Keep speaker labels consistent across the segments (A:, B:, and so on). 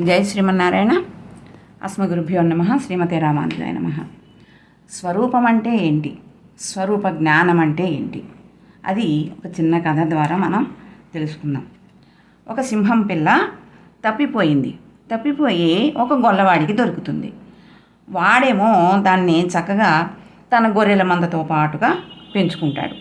A: జై శ్రీమన్నారాయణ. అస్మగురుభ్యో నమ. శ్రీమతే రామానుజాయ నమ. స్వరూపం అంటే ఏంటి? స్వరూప జ్ఞానం అంటే ఏంటి? అది ఒక చిన్న కథ ద్వారా మనం తెలుసుకుందాం. ఒక సింహం పిల్ల తప్పిపోయింది. తప్పిపోయి ఒక గొల్లవాడికి దొరుకుతుంది. వాడేమో దాన్ని చక్కగా తన గొర్రెల మందతో పాటుగా పెంచుకుంటాడు.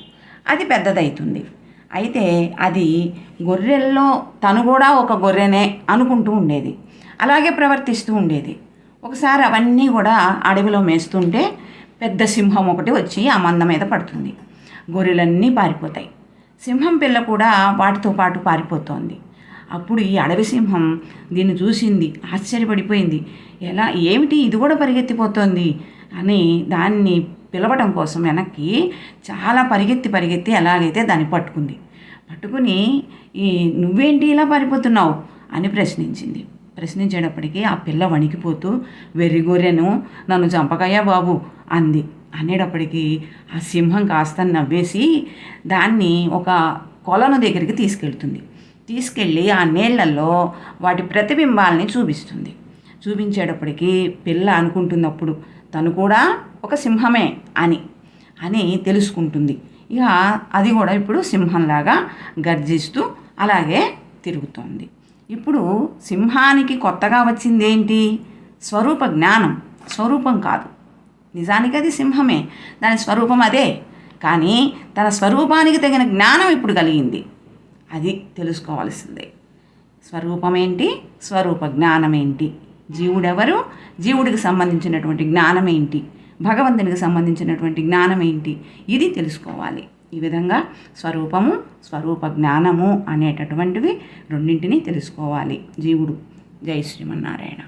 A: అది పెద్దదవుతుంది అయితే అది గొర్రెల్లో తను కూడా ఒక గొర్రెనే అనుకుంటూ ఉండేది. అలాగే ప్రవర్తిస్తూ ఉండేది. ఒకసారి అవన్నీ కూడా అడవిలో మేస్తుంటే పెద్ద సింహం ఒకటి వచ్చి ఆ మంద మీద పడుతుంది. గొర్రెలన్నీ పారిపోతాయి. సింహం పిల్ల కూడా వాటితో పాటు పారిపోతోంది. అప్పుడు ఈ అడవి సింహం దీన్ని చూసింది ఆశ్చర్యపడిపోయింది. ఎలా ఏమిటి ఇది కూడా పరిగెత్తిపోతోంది అని దాన్ని పిలవడం కోసం వెనక్కి చాలా పరిగెత్తి పరిగెత్తి ఎలాగైతే దాన్ని పట్టుకుంది. పట్టుకుని ఈ నువ్వేంటి ఇలా పారిపోతున్నావు అని ప్రశ్నించింది. ప్రశ్నించేటప్పటికీ ఆ పిల్ల వణికిపోతూ వెర్రిగోరెను నన్ను చంపకయ్యా బాబు అంది. అనేటప్పటికీ ఆ సింహం కాస్త నవ్వేసి దాన్ని ఒక కొలను దగ్గరికి తీసుకెళ్తుంది. తీసుకెళ్ళి ఆ నీళ్ళలో వాటి ప్రతిబింబాలని చూపిస్తుంది. చూపించేటప్పటికీ పిల్ల అనుకుంటున్నప్పుడు తను కూడా ఒక సింహమే అని అని తెలుసుకుంటుంది. ఇక అది కూడా ఇప్పుడు సింహంలాగా గర్జిస్తూ అలాగే తిరుగుతోంది. ఇప్పుడు సింహానికి కొత్తగా వచ్చింది ఏంటి స్వరూప జ్ఞానం. స్వరూపం కాదు. నిజానికి అది సింహమే. దాని స్వరూపం అదే. కానీ తన స్వరూపానికి తగిన జ్ఞానం ఇప్పుడు కలిగింది. అది తెలుసుకోవాల్సిందే. స్వరూపం ఏంటి స్వరూప జ్ఞానం ఏంటి జీవుడెవరు? జీవుడికి సంబంధించినటువంటి జ్ఞానం ఏంటి భగవంతునికి సంబంధించినటువంటి జ్ఞానం ఏంటి? ఇది తెలుసుకోవాలి. ఈ విధంగా స్వరూపము స్వరూప జ్ఞానము అనేటటువంటివి రెండింటినీ తెలుసుకోవాలి. జీవుడు జై శ్రీమన్నారాయణ.